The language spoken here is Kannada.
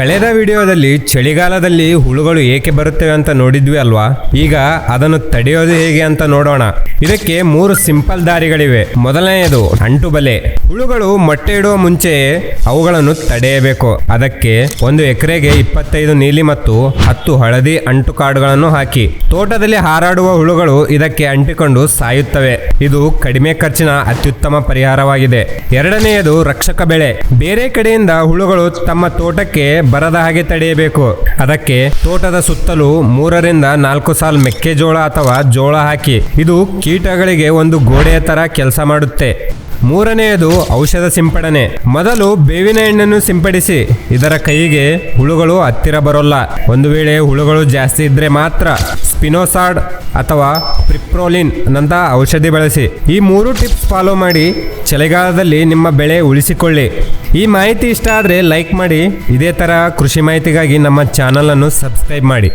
ಕಳೆದ ವಿಡಿಯೋದಲ್ಲಿ ಚಳಿಗಾಲದಲ್ಲಿ ಹುಳುಗಳು ಏಕೆ ಬರುತ್ತವೆ ಅಂತ ನೋಡಿದ್ವಿ ಅಲ್ವಾ? ಈಗ ಅದನ್ನು ತಡೆಯೋದು ಹೇಗೆ ಅಂತ ನೋಡೋಣ. ಇದಕ್ಕೆ ಮೂರು ಸಿಂಪಲ್ ದಾರಿಗಳಿವೆ. ಮೊದಲನೆಯದು ಅಂಟು ಬಲೆ ಹುಳುಗಳು ಮೊಟ್ಟೆ ಇಡುವ ಮುಂಚೆ ಅವುಗಳನ್ನು ತಡೆಯಬೇಕು. ಅದಕ್ಕೆ ಒಂದು ಎಕರೆಗೆ ಇಪ್ಪತ್ತೈದು ನೀಲಿ ಮತ್ತು ಹತ್ತು ಹಳದಿ ಅಂಟು ಕಾಡುಗಳನ್ನು ಹಾಕಿ. ತೋಟದಲ್ಲಿ ಹಾರಾಡುವ ಹುಳುಗಳು ಇದಕ್ಕೆ ಅಂಟಿಕೊಂಡು ಸಾಯುತ್ತವೆ. ಇದು ಕಡಿಮೆ ಖರ್ಚಿನ ಅತ್ಯುತ್ತಮ ಪರಿಹಾರವಾಗಿದೆ. ಎರಡನೆಯದು ರಕ್ಷಕ ಬೆಳೆ. ಬೇರೆ ಕಡೆಯಿಂದ ಹುಳುಗಳು ತಮ್ಮ ತೋಟಕ್ಕೆ ಬರದ ಹಾಗೆ ತಡೆಯಬೇಕು. ಅದಕ್ಕೆ ತೋಟದ ಸುತ್ತಲೂ ಮೂರರಿಂದ ನಾಲ್ಕು ಸಾಲ್ ಮೆಕ್ಕೆಜೋಳ ಅಥವಾ ಜೋಳ ಹಾಕಿ. ಇದು ಕೀಟಗಳಿಗೆ ಒಂದು ಗೋಡೆಯ ತರ ಕೆಲಸ ಮಾಡುತ್ತೆ. ಮೂರನೆಯದು ಔಷಧ ಸಿಂಪಡಣೆ. ಮೊದಲು ಬೇವಿನ ಎಣ್ಣೆಯನ್ನು ಸಿಂಪಡಿಸಿ. ಇದರ ಕೈಗೆ ಹುಳುಗಳು ಹತ್ತಿರ ಬರೋಲ್ಲ. ಒಂದು ವೇಳೆ ಹುಳುಗಳು ಜಾಸ್ತಿ ಇದ್ರೆ ಮಾತ್ರ ಸ್ಪಿನೋಸಾಡ್ ಅಥವಾ ಪ್ರಿಪ್ರೋಲಿನ್ ನಂತಹ ಔಷಧಿ ಬಳಸಿ. ಈ ಮೂರು ಟಿಪ್ಸ್ ಫಾಲೋ ಮಾಡಿ. ಚಳಿಗಾಲದಲ್ಲಿ ನಿಮ್ಮ ಬೆಳೆ ಉಳಿಸಿಕೊಳ್ಳಿ. ಈ ಮಾಹಿತಿ ಇಷ್ಟ ಆದರೆ ಲೈಕ್ ಮಾಡಿ. ಇದೇ ಥರ ಕೃಷಿ ಮಾಹಿತಿಗಾಗಿ ನಮ್ಮ ಚಾನಲನ್ನು ಸಬ್ಸ್ಕ್ರೈಬ್ ಮಾಡಿ.